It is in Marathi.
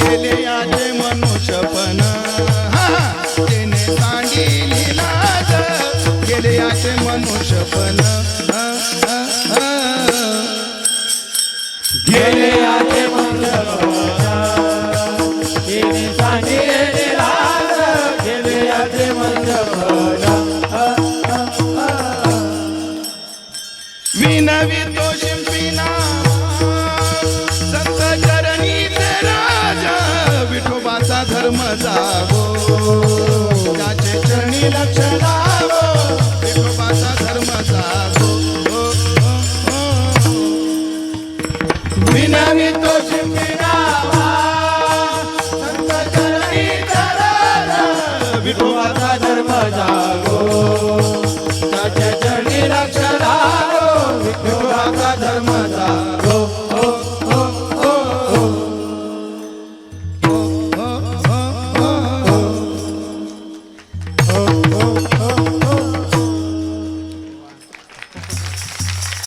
गेले याचे मनुष्यपण. हा, गेले मनुष्यपण. गेले आते मंगळवार तिने सांगितले गेले आते मंगळवार धर्म जागो त्याचे चरणी लक्ष लावो विठोबाचा धर्म जागो ओ, तो शिंपिनावा संत चरणी चरण विठोबाचा धर्म जागो त्याचे चरणी लक्ष लावो विठोबाचा धर्म